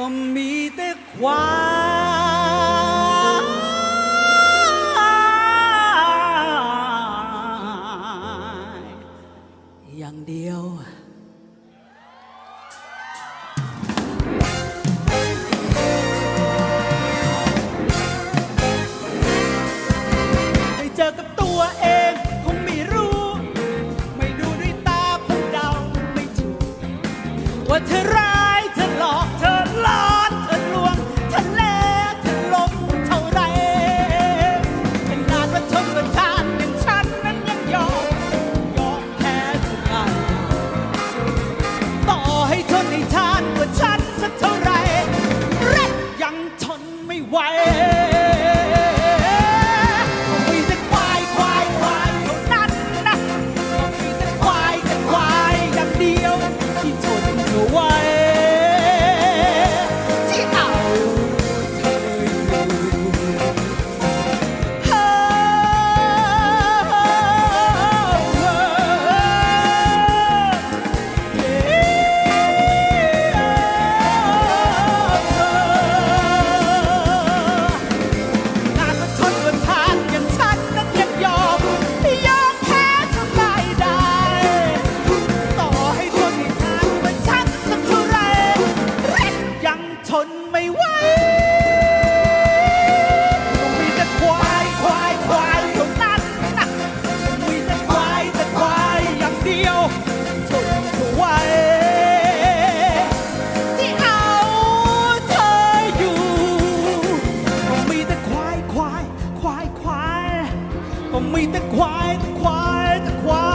ก็มีแต่ความอย่างเดียวได้เจอกับตัวเองคงไม่รู้ ไม่ดูด้วยตาคงเดาไม่ถูกว่าเธอรัก We me the quiet, the quiet, the quiet.